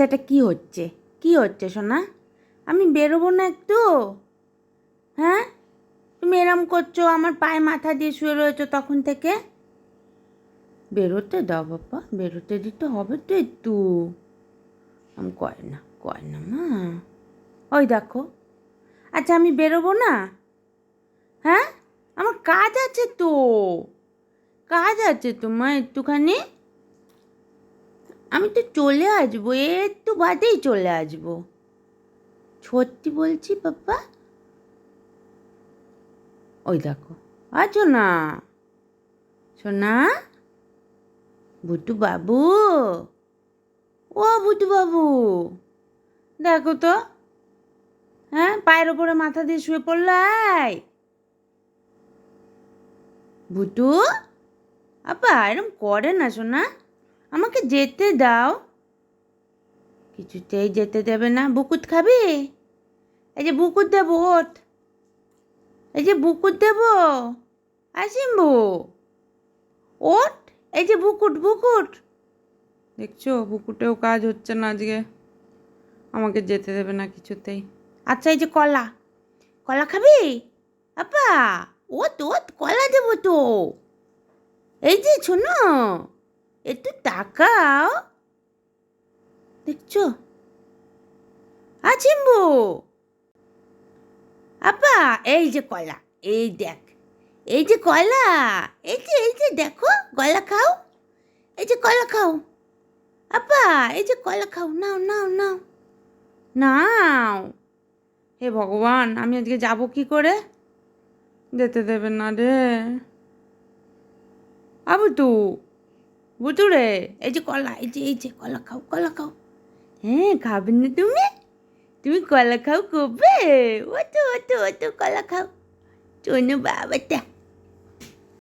আচ্ছা এটা কী হচ্ছে? কী হচ্ছে সোনা? আমি বেরোবো না একটু? হ্যাঁ? তুমি এরম করছ, আমার পায়ে মাথা দিয়ে শুয়ে রয়েছো তখন থেকে? বেরোতে দাও বাবা, বেরোতে দিতে হবে তো একটু। আমি কয় না কয় না, মা। ওই দেখো। আচ্ছা আমি বেরোবো না? হ্যাঁ? আমার কাজ আছে তো। কাজ আছে তো, মা, একটুখানি। আমি তো চলে আসব একটু বাদেই চলে আসব। সত্যি বলছি বাবা? ওই দেখো আছো না সোনা, বুটু বাবু, ও বুটু বাবু, দেখো তো হ্যাঁ পায়ের ওপরে মাথা দিয়ে শুয়ে পড়লাই বুটু আপা এরম করে না সোনা। আমাকে যেতে দাও। কিছুতেই যেতে দেবে না। বুকুত খাবি? এই যে বুকুত দেবো ওঠ। এই যে বুকুট দেব আসিম্বু। ওট এই যে বুকুট বুকুট। দেখছ বুকুটেও কাজ হচ্ছে না আজকে। আমাকে যেতে দেবে না কিছুতেই। আচ্ছা এই যে কলা। কলা খাবি? আপা ও তো কলা দেবো তো। এই যে শোনো। একটু তাকাও। দেখছ? আছিম্বু আপা, এই যে কলা, এই দেখ। এই যে কলা, এই যে এই যে দেখো, কলা খাও। এই যে কলা খাও। আপা, এই যে কলা খাও, নাও নাও নাও। নাও। হে ভগবান, আমি আজকে যাব কি করে? যেতে দেবে না রে। আবু তু বুতু রে এই যে কলা, এই যে এই যে, কলা খাও কলা খাও। হ্যাঁ খাবে না তুমি? তুমি কলা খাও কবে? ও তো ও কলা খাও। চোনো বাবাটা।